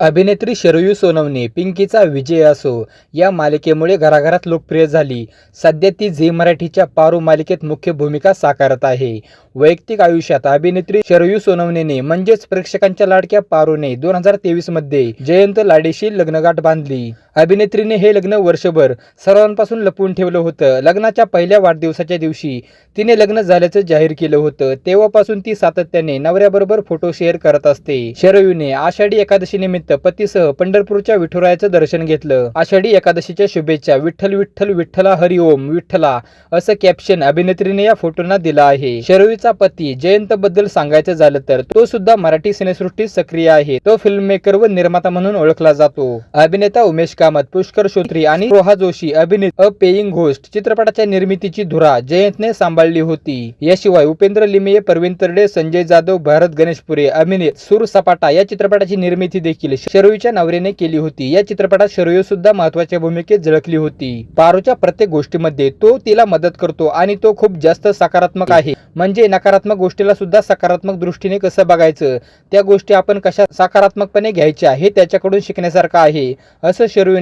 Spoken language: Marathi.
अभिनेत्री शरयू सोनवणे पिंकीचा विजय असो या मालिकेमुळे घराघरात लोकप्रिय झाली. सध्या ती झी मराठीच्या पारू मालिकेत मुख्य भूमिका साकारत आहे. वैयक्तिक आयुष्यात अभिनेत्री शरयू सोनवणेने म्हणजेच प्रेक्षकांच्या लाडक्या पारूने दोन हजार तेवीसमध्ये जयंत लाडेशी लग्नगाठ बांधली. अभिनेत्रीने हे लग्न वर्षभर सर्वांपासून लपवून ठेवलं होतं. लग्नाच्या पहिल्या वाढदिवसाच्या दिवशी तिने लग्न झाल्याचं जाहीर केलं होतं. तेव्हापासून ती सातत्याने नवऱ्याबरोबर फोटो शेअर करत असते. शरयूने आषाढी एकादशी निमित्त पतीसह पंढरपूरच्या विठुरायाचं दर्शन घेतलं. आषाढी एकादशीच्या शुभेच्छा विठ्ठल विठ्ठल विठ्ठला हरिओम विठ्ठला असं कॅप्शन अभिनेत्रीने या फोटोंना दिलं आहे. शरयूचा पती जयंत बद्दल सांगायचं झालं तर तो सुद्धा मराठी सिनेसृष्टीत सक्रिय आहे. तो फिल्म मेकर व निर्माता म्हणून ओळखला जातो. अभिनेता उमेश कामत पुष्कर श्रोत्री आणि रोहा जोशी अभिनेत अ पेईंग घोस्ट चित्रपटाच्या निर्मितीची धुरा जयंतने सांभाळली होती. याशिवाय उपेंद्र लिमये परवीन तरडे संजय जाधव भारत गणेशपुरे अभिनेत सूर सपाटा या चित्रपटाची निर्मिती देखील शरयूच्या नवरेने केली होती. या चित्रपटात शरयू सुद्धा महत्त्वाच्या भूमिकेत झळकली होती. पारूच्या प्रत्येक गोष्टीमध्ये तो तिला मदत करतो आणि तो खूप जास्त सकारात्मक आहे. म्हणजे नकारात्मक गोष्टीला सुद्धा सकारात्मक दृष्टीने कसं बघायचं? त्या गोष्टी आपण कशा सकारात्मकपणे घ्यायच्या हे त्याच्याकडून शिकण्यासारखं आहे. असं शरयूने